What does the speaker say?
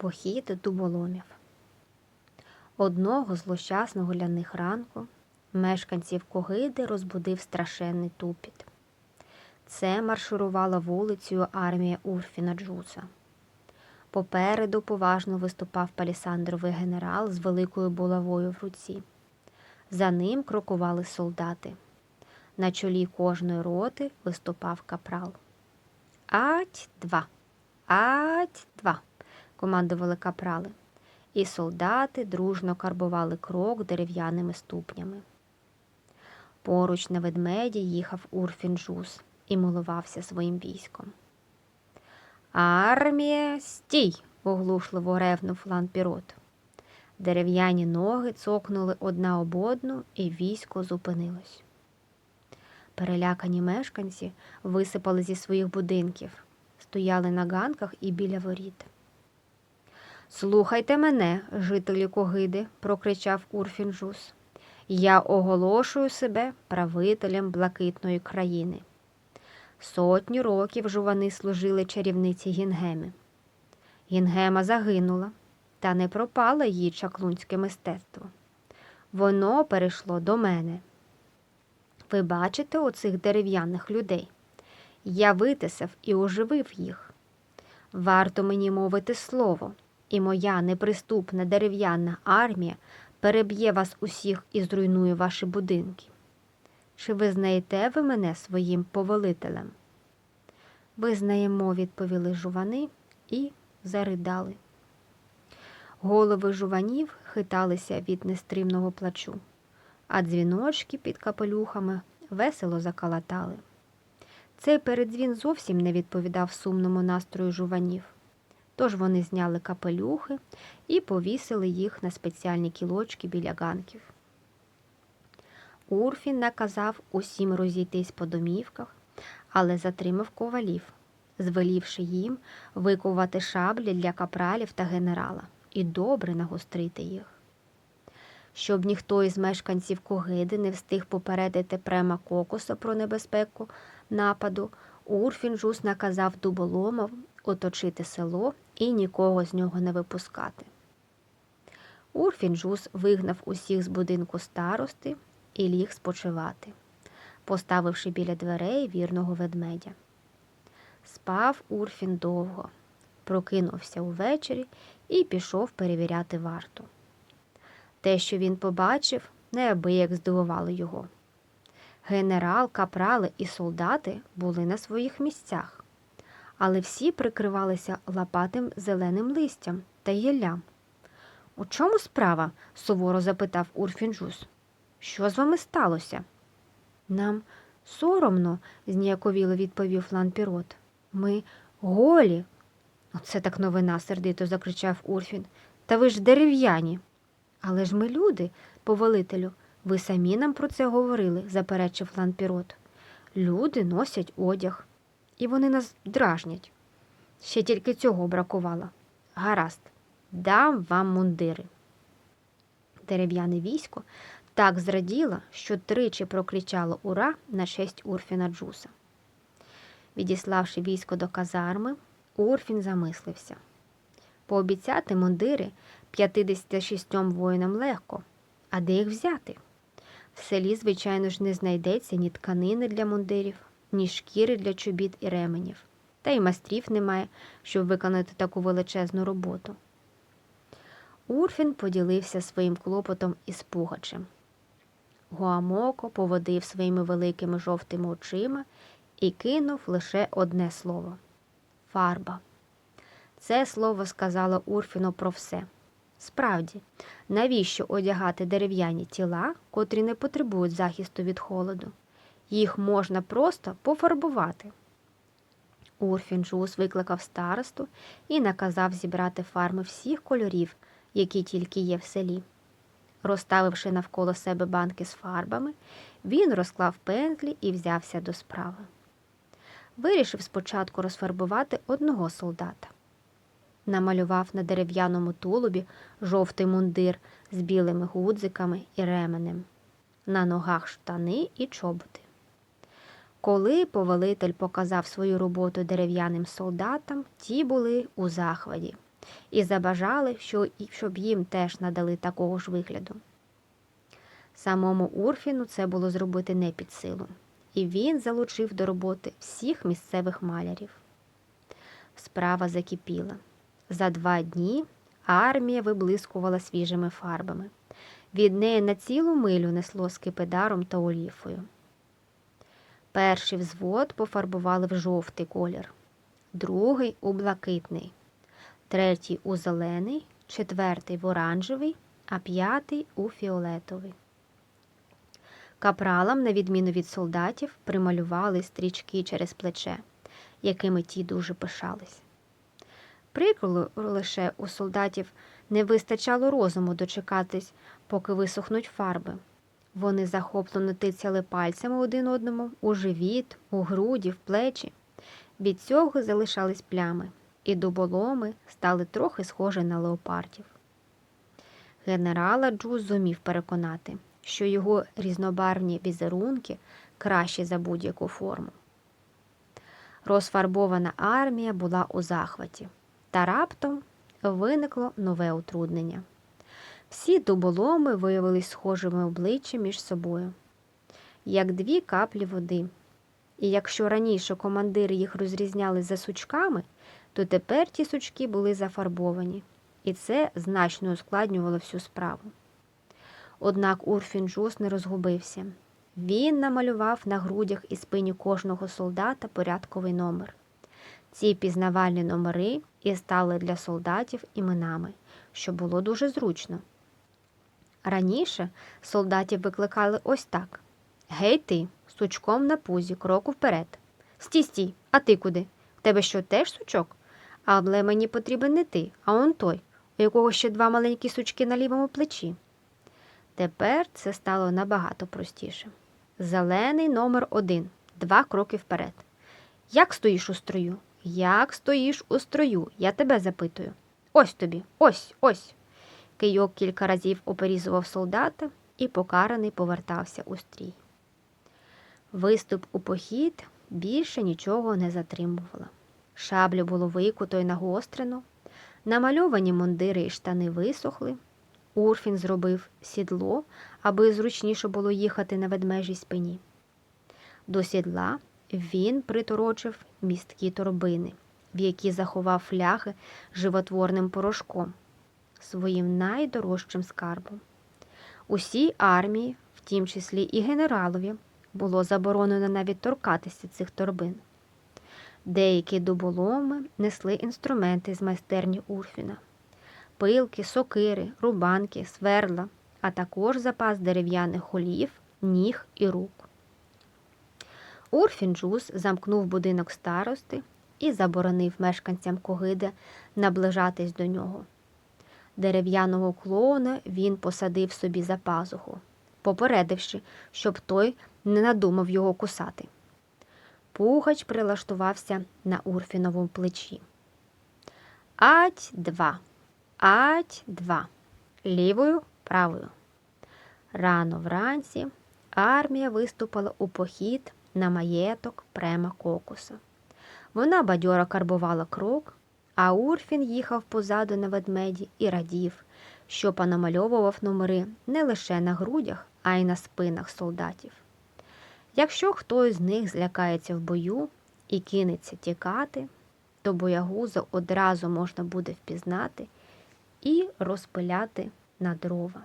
Похід дуболомів. Одного злощасного для них ранку мешканців Когиди розбудив страшенний тупіт. Це марширувала вулицею армія Урфіна Джуса. Попереду поважно виступав палісандровий генерал з великою булавою в руці. За ним крокували солдати. На чолі кожної роти виступав капрал. Ать два. Ать два. Командували капрали. І солдати дружно карбували крок дерев'яними ступнями. Поруч на ведмеді їхав Урфін Жус і милувався своїм військом. Армія, стій! оглушливо ревнув ланпірот. Дерев'яні ноги цокнули одна об одну, і військо зупинилось. Перелякані мешканці висипали зі своїх будинків, стояли на ганках і біля воріт. Слухайте мене, жителі Когиди, прокричав Урфінджус. Я оголошую себе правителем блакитної країни. Сотню років жувани служили чарівниці Гінгеми. Гінгема загинула, та не пропало її чаклунське мистецтво. Воно перейшло до мене. Ви бачите оцих дерев'яних людей? Я витисав і оживив їх. Варто мені мовити слово, і моя неприступна дерев'яна армія переб'є вас усіх і зруйнує ваші будинки. Чи визнаєте ви мене своїм повелителем? Визнаємо, відповіли жувани і заридали. Голови жуванів хиталися від нестримного плачу, а дзвіночки під капелюхами весело закалатали. Цей передзвін зовсім не відповідав сумному настрою жуванів. Тож вони зняли капелюхи і повісили їх на спеціальні кілочки біля ганків. Урфін наказав усім розійтись по домівках, але затримав ковалів, звелівши їм викувати шаблі для капралів та генерала і добре нагострити їх. Щоб ніхто із мешканців Когиди не встиг попередити према Кокоса про небезпеку нападу, Урфінджус наказав дуболомов оточити село і нікого з нього не випускати. Урфінджус вигнав усіх з будинку старости і ліг спочивати, поставивши біля дверей вірного ведмедя. Спав Урфін довго, прокинувся увечері і пішов перевіряти варту. Те, що він побачив, неабияк здивувало його. Генерал, капрали і солдати були на своїх місцях, але всі прикривалися лопатим зеленим листям та гіллям. У чому справа? суворо запитав Урфінджус. Що з вами сталося? Нам соромно, зніяковіло відповів ланпірот. Ми голі. Оце так новина, сердито закричав Урфін. Та ви ж дерев'яні. Але ж ми люди, повелителю, ви самі нам про це говорили, заперечив ланпірот. Люди носять одяг, і вони нас дражнять. Ще тільки цього бракувало. Гаразд, дам вам мундири. Дерев'яне військо так зраділо, що тричі прокричало ура на честь Урфіна Джуса. Відіславши військо до казарми, Урфін замислився. Пообіцяти мундири 56 воїнам легко, а де їх взяти? В селі, звичайно ж, не знайдеться ні тканини для мундирів, ні шкіри для чобіт і ременів, та й майстрів немає, щоб виконати таку величезну роботу. Урфін поділився своїм клопотом із Пугачем. Гуамоко поводив своїми великими жовтими очима і кинув лише одне слово фарба. Це слово сказало Урфіну про все. Справді, навіщо одягати дерев'яні тіла, котрі не потребують захисту від холоду? Їх можна просто пофарбувати. Урфін Джус викликав старосту і наказав зібрати фарми всіх кольорів, які тільки є в селі. Розставивши навколо себе банки з фарбами, він розклав пензлі і взявся до справи. Вирішив спочатку розфарбувати одного солдата. Намалював на дерев'яному тулубі жовтий мундир з білими гудзиками і ременем, на ногах штани і чоботи. Коли повелитель показав свою роботу дерев'яним солдатам, ті були у захваті і забажали, щоб їм теж надали такого ж вигляду. Самому Урфіну це було зробити не під силу, і він залучив до роботи всіх місцевих малярів. Справа закипіла. За два дні армія виблискувала свіжими фарбами. Від неї на цілу милю несло скипидаром та оліфою. Перший взвод пофарбували в жовтий колір, другий у блакитний, третій у зелений, четвертий в оранжевий, а п'ятий у фіолетовий. Капралам, на відміну від солдатів, прималювали стрічки через плече, якими ті дуже пишались. Прикро лише у солдатів не вистачало розуму дочекатись, поки висохнуть фарби. Вони захоплено тицяли пальцями один одному у живіт, у груді, в плечі. Від цього залишались плями, і дуболоми стали трохи схожі на леопардів. Генерала Джуз зумів переконати, що його різнобарвні візерунки кращі за будь-яку форму. Розфарбована армія була у захваті, та раптом виникло нове утруднення. Всі дуболоми виявились схожими обличчям між собою, як дві каплі води. І якщо раніше командири їх розрізняли за сучками, то тепер ті сучки були зафарбовані, і це значно ускладнювало всю справу. Однак Урфін Джус не розгубився. Він намалював на грудях і спині кожного солдата порядковий номер. Ці пізнавальні номери і стали для солдатів іменами, що було дуже зручно. Раніше солдатів викликали ось так: Гей ти, сучком на пузі, кроку вперед. Стій, стій, а ти куди? В тебе що теж сучок? Але мені потрібен не ти, а он той, у якого ще два маленькі сучки на лівому плечі. Тепер це стало набагато простіше. Зелений номер один. Два кроки вперед. Як стоїш у строю? Як стоїш у строю? Я тебе запитую. Ось тобі, ось, ось. Кийок кілька разів оперізував солдата і покараний повертався у стрій. Виступ у похід більше нічого не затримувало. Шаблю було викуто й нагострено, намальовані мундири і штани висохли. Урфін зробив сідло, аби зручніше було їхати на ведмежій спині. До сідла він приторочив місткі торбини, в які заховав фляги животворним порошком, своїм найдорожчим скарбом. Усій армії, в тім числі і генералові, було заборонено навіть торкатися цих торбин. Деякі дуболоми несли інструменти з майстерні Урфіна пилки, сокири, рубанки, сверла, а також запас дерев'яних голів, ніг і рук. Урфін Джус замкнув будинок старости і заборонив мешканцям Когида наближатись до нього. Дерев'яного клоуна він посадив собі за пазуху, попередивши, щоб той не надумав його кусати. Пугач прилаштувався на Урфіновому плечі. Ать два. Ать два. Лівою, правою. Рано вранці армія виступила у похід на маєток према кокуса. Вона бадьоро карбувала крок, а Урфін їхав позаду на ведмеді і радів, що понамальовував номери не лише на грудях, а й на спинах солдатів. Якщо хтось з них злякається в бою і кинеться тікати, то боягуза одразу можна буде впізнати і розпиляти на дрова.